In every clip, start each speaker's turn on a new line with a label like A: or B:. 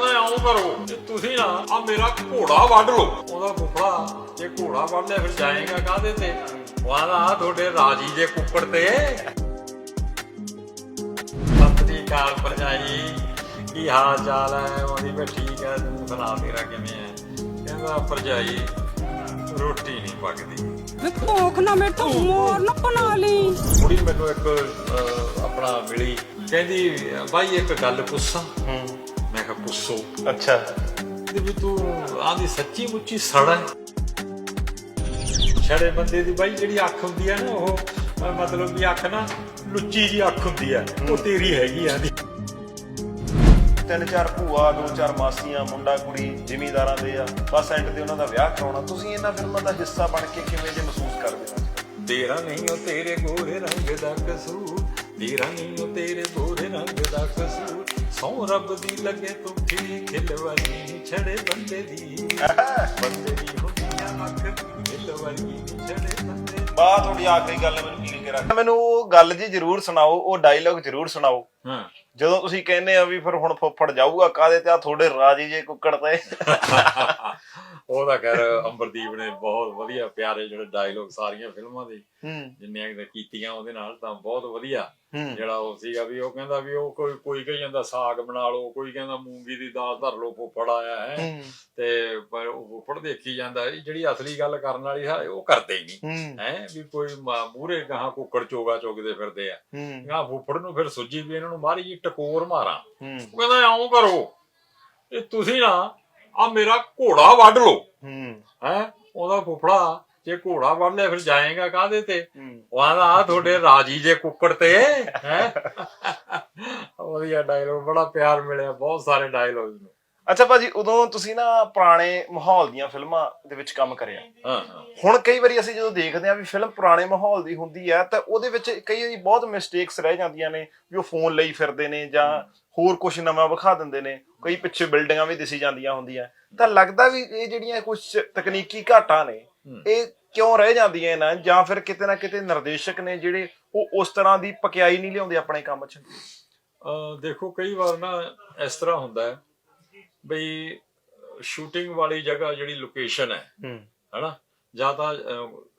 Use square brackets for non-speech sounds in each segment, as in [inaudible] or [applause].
A: ਕਹਿੰਦਾ ਆਉਂ ਕਰੋ ਤੇ ਤੁਸੀਂ ਨਾ ਆ ਮੇਰਾ ਘੋੜਾ ਵੱਢ ਲਓ। ਉਹਦਾ ਫੁੱਫੜਾ ਜੇ ਘੋੜਾ ਵੱਢ ਲਿਆ ਫਿਰ ਜਾਏਗਾ ਕਾਹਦੇ ਤੇ? ਆ ਤੁਹਾਡੇ ਰਾਜੀ ਜੇ ਕੁੱਕੜ ਤੇ। ਸਤਿ ਕਾਲ ਭਰਜਾਈ ਕੀ ਹਾਲ ਚਾਲ ਹੈ ਉਹਦੀ ਵੀ ਠੀਕ ਹੈ ਤੂੰ ਸੁਣਾ ਤੇਰਾ ਕਿਵੇਂ ਹੈ ਕਹਿੰਦਾ ਭਰਜਾਈ ਰੋਟੀ ਨਹੀਂ ਪੱਕਦੀ।
B: ਵੇ ਭੋਖ ਨਾ ਮੇਰੇ ਤੋਂ ਮੋਰ ਨਾ ਬਣਾ ਲਈ।
A: ਕੁੜੀ ਮੈਨੂੰ ਇੱਕ ਅਹ, ਆਪਣਾ ਮਿਲੀ। ਕਹਿੰਦੀ ਬਾਈ ਇੱਕ ਗੱਲ ਪੁੱਛਾਂ। ਮੈਂ ਕਿਹਾ ਪੁੱਛੋ।
C: ਅੱਛਾ।
A: ਤੇ ਵੀ ਤੂੰ ਆਂਦੀ ਸੱਚੀ ਮੁੱਚੀ ਸੜਾ ਛੜੇ ਬੰਦੇ ਦੀ ਬਾਈ ਜਿਹੜੀ ਅੱਖ ਹੁੰਦੀ ਹੈ ਨਾ ਉਹ ਮਤਲਬ ਵੀ ਅੱਖ ਨਾ ਲੁੱਚੀ ਜੀ ਅੱਖ ਹੁੰਦੀ ਹੈ। ਉਹ ਤੇਰੀ ਹੈਗੀ ਆਂਦੀ।
C: ਤਿੰਨ ਚਾਰ ਭੂਆ ਦੋ ਚਾਰ ਮਾਸੀਆਂ ਮੁੰਡਾ ਕੁੜੀ ਜ਼ਿਮੀਦਾਰਾਂ ਦੇ ਆ। ਬਸ ਐਂਡ ਤੇ ਉਹਨਾਂ ਦਾ ਵਿਆਹ ਕਰਾਉਣਾ। ਤੁਸੀਂ ਇਹਨਾਂ ਫਿਲਮਾਂ ਦਾ ਹਿੱਸਾ ਬਣ ਕੇ ਕਿਵੇਂ ਜੇ ਮਹਿਸੂਸ ਕਰਦੇ ਹੋ
A: ਤੇਰਾ ਨਹੀਂ ਉਹ ਤੇਰੇ ਗੋਰੇ ਰੰਗ ਦਾ ਕਸੂਰ। ਤੇਰਾ ਨਹੀਂ ਉਹ ਤੇਰੇ ਗੋਰੇ ਰੰਗ ਦਾ ਕਸੂਰ। ਸੌ ਰੱਬ ਦੀ ਲੱਗੇ ਤੂੰ ਖਿੜੀ ਖਿਲਵਾਨੀ ਛੜੇ ਬੰਦੇ ਦੀ। ਬੰਦੇ ਦੀ ਹੁੰਦੀਆਂ ਅੱਖ ਖਿਲਵਾਨੀ ਛੜੇ ਬੰਦੇ ਦੀ।
C: ਬਾ ਤੁਹਾਡੀ ਆਖਰੀ ਗੱਲ ਮੈਨੂੰ ਫੀਲ ਕਰਾ ਮੈਨੂੰ ਉਹ ਗੱਲ ਜੀ ਜ਼ਰੂਰ ਸੁਣਾਓ ਉਹ ਡਾਇਲੌਗ ਜ਼ਰੂਰ ਸੁਣਾਓ।
A: ਹਾਂ।
C: ਜਦੋਂ ਤੁਸੀਂ ਕਹਿੰਦੇ ਆ ਵੀ ਫਿਰ ਹੁਣ ਫੁੱਫੜ ਜਾਊਗਾ ਕਾਦੇ ਤੇ ਆ ਤੁਹਾਡੇ ਰਾਜੀ ਜੇ ਕੁੱਕੜ ਤੇ? [laughs]
A: ਉਹਦਾ ਕਰ ਅੰਬਰਦੀਪ ਨੇ ਬਹੁਤ ਵਧੀਆ ਪਿਆਰੇ ਜਿਹੜੇ ਡਾਇਲੋਗ ਸਾਰੀਆਂ ਫਿਲਮਾਂ ਦੇ ਜਿੰਨੀਆਂ ਕੁ ਕੀਤੀਆਂ ਉਹਦੇ ਨਾਲ ਤਾਂ ਬਹੁਤ ਵਧੀਆ। ਜਿਹੜਾ ਉਹ ਸੀਗਾ ਵੀ ਉਹ ਕਹਿੰਦਾ ਵੀ ਉਹ ਕੋਈ ਕੋਈ ਕਹੀ ਜਾਂਦਾ ਸਾਗ ਬਣਾ ਲਓ ਕੋਈ ਕਹਿੰਦਾ ਮੂੰਗੀ ਦੀ ਦਾਲ ਧਰ ਲਓ ਫੁੱਫੜ ਆਇਆ ਹੈ। ਤੇ ਪਰ ਉਹ ਫੁੱਫੜ ਦੇਖੀ ਜਾਂਦਾ ਜਿਹੜੀ ਅਸਲੀ ਗੱਲ ਕਰਨ ਵਾਲੀ ਹੈ ਉਹ ਕਰਦੇ ਹੀ ਨਹੀਂ।
C: ਹੂੰ।
A: ਵੀ ਕੋਈ ਮੂਰੇ ਗਾਹਾਂ ਕੁੱਕੜ ਚੋਗਾ ਚੁਗਦੇ ਫਿਰਦੇ ਆ।
C: ਹੂੰ।
A: ਗਾਂ ਫੁੱਫੜ ਨੂੰ ਫਿਰ ਸੁੱਜੀ ਵੀ ਇਹਨਾਂ ਨੂੰ ਮਾਰੀ ਜੀ ਟਕੋਰ ਮਾਰਾਂ। ਉਹ ਕਹਿੰਦਾ ਆਉਂ ਕਰੋ ਇਹ ਤੁਸੀਂ ਨਾ ਆ ਮੇਰਾ ਘੋੜਾ ਵੱਢ ਲਓ।
C: ਹੂੰ।
A: ਹੈ? ਉਹਦਾ ਫੁੱਫੜਾ ਜੇ ਘੋੜਾ ਵੱਢ ਲਿਆ ਫਿਰ ਜਾਏਗਾ ਕਾਹਦੇ ਤੇ? ਉਹ ਆਂਦਾ ਆ ਤੁਹਾਡੇ ਰਾਜੀ ਜੇ ਕੁੱਕੜ ਤੇ ਹੈ? [laughs] ਵਧੀਆ ਡਾਇਲੋਗ ਬੜਾ ਪਿਆਰ ਮਿਲਿਆ ਬਹੁਤ ਸਾਰੇ ਡਾਇਲੋਗ ਨੂੰ।
C: ਅੱਛਾ ਭਾਜੀ ਉਦੋਂ ਤੁਸੀਂ ਨਾ ਪੁਰਾਣੇ ਮਾਹੌਲ ਦੀਆਂ ਫਿਲਮਾਂ ਦੇ ਵਿੱਚ ਕੰਮ ਕਰਿਆ।
A: ਹਾਂ
C: ਹੁਣ ਕਈ ਵਾਰੀ ਅਸੀਂ ਜਦੋਂ ਦੇਖਦੇ ਹਾਂ ਵੀ ਫਿਲਮ ਪੁਰਾਣੇ ਮਾਹੌਲ ਦੀ ਹੁੰਦੀ ਹੈ ਤਾਂ ਉਹਦੇ ਵਿੱਚ ਕਈ ਵਾਰੀ ਬਹੁਤ ਮਿਸਟੇਕਸ ਰਹਿ ਜਾਂਦੀਆਂ ਨੇ ਵੀ ਉਹ ਫੋਨ ਲਈ ਫਿਰਦੇ ਨੇ ਜਾਂ ਹੋਰ ਕੁਝ ਨਵਾਂ ਵਿਖਾ ਦਿੰਦੇ ਨੇ ਕਈ ਪਿੱਛੇ ਬਿਲਡਿੰਗਾਂ ਵੀ ਦਿਸੀ ਜਾਂਦੀਆਂ ਹੁੰਦੀਆਂ। ਤਾਂ ਲੱਗਦਾ ਵੀ ਇਹ ਜਿਹੜੀਆਂ ਕੁਝ ਤਕਨੀਕੀ ਘਾਟਾਂ ਨੇ। ਇਹ ਕਿਉਂ ਰਹਿ ਜਾਂਦੀਆਂ ਨੇ ਜਾਂ ਫਿਰ ਕਿਤੇ ਨਾ ਕਿਤੇ ਨਿਰਦੇਸ਼ਕ ਨੇ ਜਿਹੜੇ ਉਹ ਉਸ ਤਰ੍ਹਾਂ ਦੀ ਪਕਿਆਈ ਨਹੀਂ ਲਿਆਉਂਦੇ ਆਪਣੇ ਕੰਮ 'ਚ?
A: ਦੇਖੋ ਕਈ ਵਾਰ ਨਾ ਇਸ ਤਰ੍ਹਾਂ ਹੁੰਦਾ ਹੈ ਬਈ ਸ਼ੂਟਿੰਗ ਵਾਲੀ ਜਗ੍ਹਾ ਜਿਹੜੀ ਲੋਕੇਸ਼ਨ ਹੈ
C: ਹੂੰ।
A: ਹਨਾ ਜਾਂ ਤਾਂ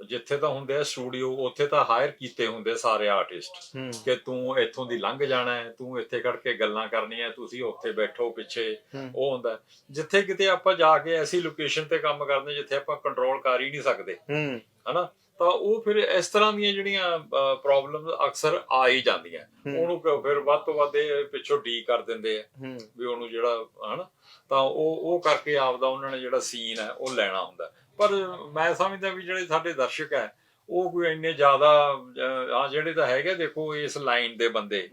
A: ਜਿੱਥੇ ਤਾਂ ਹੁੰਦੇ ਆ ਸਟੂਡੀਓ ਉੱਥੇ ਤਾਂ ਹਾਇਰ ਕੀਤੇ ਹੁੰਦੇ ਸਾਰੇ ਆਰਟਿਸਟ ਕਿ ਤੂੰ ਇੱਥੋਂ ਦੀ ਲੰਘ ਜਾਣਾ ਹੈ ਤੂੰ ਇੱਥੇ ਖੜ ਕੇ ਗੱਲਾਂ ਕਰਨੀਆਂ ਤੁਸੀਂ ਉੱਥੇ ਬੈਠੋ ਪਿੱਛੇ। ਉਹ ਹੁੰਦਾ। ਜਿੱਥੇ ਕਿਤੇ ਆਪਾਂ ਜਾ ਕੇ ਐਸੀ ਲੋਕੇਸ਼ਨ ਤੇ ਕੰਮ ਕਰਦੇ ਜਿੱਥੇ ਆਪਾਂ ਕੰਟਰੋਲ ਕਰ ਹੀ ਨਹੀਂ ਸਕਦੇ ਹਨਾ? ਤਾਂ ਉਹ ਫਿਰ ਇਸ ਤਰ੍ਹਾਂ ਦੀਆਂ ਜਿਹੜੀਆਂ ਪ੍ਰੋਬਲਮਸ ਅਕਸਰ ਆ ਹੀ ਜਾਂਦੀਆਂ। ਉਹਨੂੰ ਫਿਰ ਵੱਧ ਤੋਂ ਵੱਧ ਪਿੱਛੋਂ ਡੀ ਕਰ ਦਿੰਦੇ ਆ ਵੀ ਉਹਨੂੰ ਜਿਹੜਾ ਹਨਾ? ਤਾਂ ਉਹ ਉਹ ਕਰਕੇ ਆਪਦਾ ਉਹਨਾਂ ਨੇ ਜਿਹੜਾ ਸੀਨ ਹੈ ਉਹ ਲੈਣਾ ਹੁੰਦਾ ਪਰ ਮੈਂ ਸਮਝਦਾ ਵੀ ਜਿਹੜੇ ਸਾਡੇ ਦਰਸ਼ਕ ਹੈ ਉਹ ਕੋਈ ਇੰਨੇ ਜ਼ਿਆਦਾ ਆ ਜਿਹੜੇ ਤਾਂ ਹੈਗੇ ਦੇਖੋ ਇਸ ਲਾਈਨ ਦੇ ਬੰਦੇ।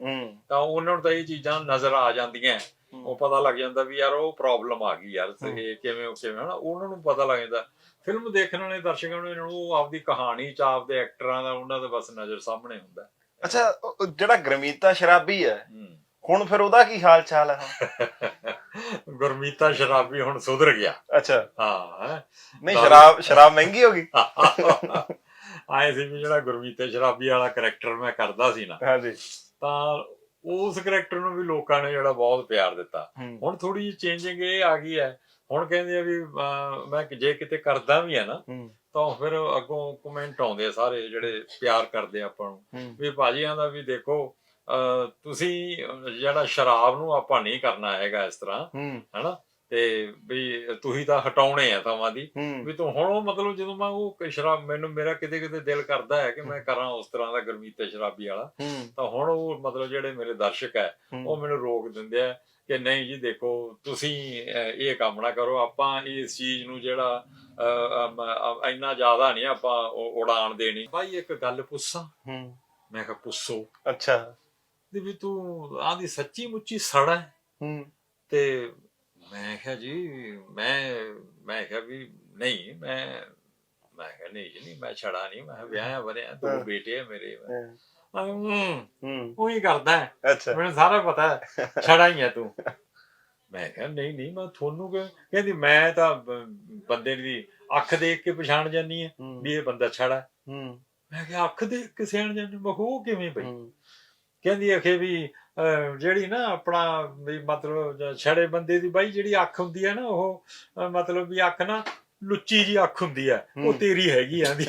A: ਤਾਂ ਉਹਨਾਂ ਨੂੰ ਤਾਂ ਇਹ ਚੀਜ਼ਾਂ ਨਜ਼ਰ ਆ ਜਾਂਦੀਆਂ। ਉਹ ਪਤਾ ਲੱਗ ਜਾਂਦਾ ਵੀ ਯਾਰ ਉਹ ਪ੍ਰੋਬਲਮ ਆ ਗਈ ਯਾਰ ਇਹ ਕਿਵੇਂ ਉਹ ਕਿਵੇਂ ਹਨਾ? ਉਹਨਾਂ ਨੂੰ ਪਤਾ ਲੱਗ ਜਾਂਦਾ। ਫਿਲਮ ਦੇਖਣ ਵਾਲੇ ਦਰਸ਼ਕਾਂ ਨੂੰ ਇਹਨਾਂ ਨੂੰ ਉਹ ਆਪਦੀ ਕਹਾਣੀ ਚ ਆਪਦੇ ਐਕਟਰਾਂ ਦਾ ਉਹਨਾਂ ਦਾ ਬਸ ਨਜ਼ਰ ਸਾਹਮਣੇ ਹੁੰਦਾ।
C: ਅੱਛਾ ਜਿਹੜਾ ਗਰਮੀਤਾ ਸ਼ਰਾਬੀ ਹੂੰ ਹੁਣ ਫਿਰ ਉਹਦਾ ਕੀ ਹਾਲ ਚਾਲ ਹੈ [laughs]
A: ਗੁਰਮੀਤਾ ਸ਼ਰਾਬੀ ਹੁਣ ਸੁਧਰ ਗਿਆ।
C: ਅੱਛਾ।
A: ਹਾਂ ਹੈਂ।
C: ਨਹੀਂ ਸ਼ਰਾਬ ਸ਼ਰਾਬ ਮਹਿੰਗੀ ਹੋ ਗਈ?
A: ਆਏ ਸੀ ਵੀ ਜਿਹੜਾ ਗੁਰਮੀਤੇ ਸ਼ਰਾਬੀ ਵਾਲਾ ਕਰੈਕਟਰ ਮੈਂ ਕਰਦਾ ਸੀ ਨਾ।
C: ਹਾਂਜੀ।
A: ਤਾਂ ਉਸ ਕਰੈਕਟਰ ਨੂੰ ਵੀ ਲੋਕਾਂ ਨੇ ਜਿਹੜਾ ਬਹੁਤ ਪਿਆਰ ਦਿੱਤਾ।
C: ਹੂੰ।
A: ਹੁਣ ਥੋੜੀ ਜਿਹੀ ਚੇਂਜਿੰਗ ਇਹ ਆ ਗਈ ਹੈ। ਹੁਣ ਕਹਿੰਦੇ ਆ ਵੀ ਅਹ, ਮੈਂ ਜੇ ਕਿਤੇ ਕਰਦਾ ਵੀ ਆ ਨਾ
C: ਹੂੰ।
A: ਤਾਂ ਫਿਰ ਅੱਗੋਂ ਕਮੈਂਟ ਆਉਂਦੇ ਆ ਸਾਰੇ ਜਿਹੜੇ ਪਿਆਰ ਕਰਦੇ ਆ ਆਪਾਂ ਨੂੰ।
C: ਹੂੰ।
A: ਵੀ ਭਾਜੀਆਂ ਦਾ ਵੀ ਦੇਖੋ ਤੁਸੀਂ ਜਿਹੜਾ ਸ਼ਰਾਬ ਨੂੰ ਆਪਾਂ ਨਹੀਂ ਕਰਨਾ ਹੈਗਾ ਇਸ ਤਰ੍ਹਾਂ ਹਨਾ? ਤੇ ਵੀ ਤੁਸੀਂ ਤਾਂ ਹਟਾਉਣੇ ਆ ਥਾਵਾਂ ਦੀ। ਵੀ ਤੂੰ ਹੁਣ ਉਹ ਮਤਲਬ ਜਦੋਂ ਮੈਂ ਉਹ ਸ਼ਰਾਬ ਮੈਨੂੰ ਮੇਰਾ ਕਿਤੇ ਕਿਤੇ ਦਿਲ ਕਰਦਾ ਹੈ ਕਿ ਮੈਂ ਕਰਾਂ ਉਸ ਤਰ੍ਹਾਂ ਦਾ ਗੁਰਮੀਤੇ ਸ਼ਰਾਬੀ ਵਾਲਾ। ਤਾਂ ਹੁਣ ਉਹ ਮਤਲਬ ਜਿਹੜੇ ਮੇਰੇ ਦਰਸ਼ਕ ਹੈ ਉਹ ਮੈਨੂੰ ਰੋਕ ਦਿੰਦੇ ਆ ਕਿ ਨਹੀਂ ਜੀ ਦੇਖੋ ਤੁਸੀਂ ਇਹ ਕੰਮ ਨਾ ਕਰੋ। ਆਪਾਂ ਇਸ ਚੀਜ਼ ਨੂੰ ਜਿਹੜਾ ਇੰਨਾ ਜ਼ਿਆਦਾ ਨਹੀਂ ਆਪਾਂ ਉ- ਉਡਾਣ ਦੇਣੀ। ਭਾਈ ਇੱਕ ਗੱਲ ਪੁੱਛਾਂ? ਮੈਂ ਕਿਹਾ ਪੁੱਛੋ।
C: ਅੱਛਾ।
A: ਤੇ ਵੀ ਤੂੰ ਆਂਦੀ ਸੱਚੀ ਮੁੱਚੀ ਸੜਾ ਹੈ।
C: ਹੂੰ।
A: ਤੇ ਮੈਂ ਕਿਹਾ ਜੀ ਮੈਂ ਮੈਂ ਕਿਹਾ ਵੀ ਨਹੀਂ ਮੈਂ ਮੈਂ ਕਿਹਾ ਨਹੀਂ ਜੀ ਨਹੀਂ ਮੈਂ ਛੜਾ ਨਹੀਂ ਮੈਂ ਵਿਆਹ ਵਰਿਆ
C: ਹਾਂ।
A: ਬੇਟੇ ਆ ਮੇਰੇ।
C: ਹਾਂ,
A: ਮੈਂ ਹੂੰ ਉਹ ਹੀ। ਕਰਦਾ
C: ਅੱਛਾ।
A: ਮੈਨੂੰ ਸਾਰਾ ਪਤਾ ਹੈ [laughs] ਛੜਾ ਹੀ ਹੈ ਤੂੰ। ਮੈਂ ਕਿਹਾ ਨਹੀਂ ਨਹੀਂ ਮੈਂ ਤੁਹਾਨੂੰ ਕਹਿੰਦੀ ਮੈਂ ਤਾਂ ਬੰਦੇ ਦੀ ਅੱਖ ਦੇਖ ਕੇ ਪਛਾਣ ਜਾਨੀ ਹੈ
C: ਹੂੰ।
A: ਵੀ ਇਹ ਬੰਦਾ ਛੜਾ ਹੈ। ਮੈਂ ਕਿਹਾ ਅੱਖ ਦੇਖ ਕੇ ਸਿਆਣ ਜਾਨੀ ਮੈਂ ਉਹ ਕਿਵੇਂ ਬਈ?
C: ਹੂੰ।
A: ਕਹਿੰਦੀ ਅਖੇ ਵੀ ਜਿਹੜੀ ਨਾ ਆਪਣਾ ਵੀ ਮਤਲਬ ਛੜੇ ਬੰਦੇ ਦੀ ਬਾਈ ਜਿਹੜੀ ਅੱਖ ਹੁੰਦੀ ਹੈ ਨਾ ਉਹ ਮਤਲਬ ਵੀ ਅੱਖ ਨਾ ਲੁੱਚੀ ਜੀ ਅੱਖ ਹੁੰਦੀ ਹੈ ਉਹ। ਤੇਰੀ ਹੈਗੀ ਆਂਦੀ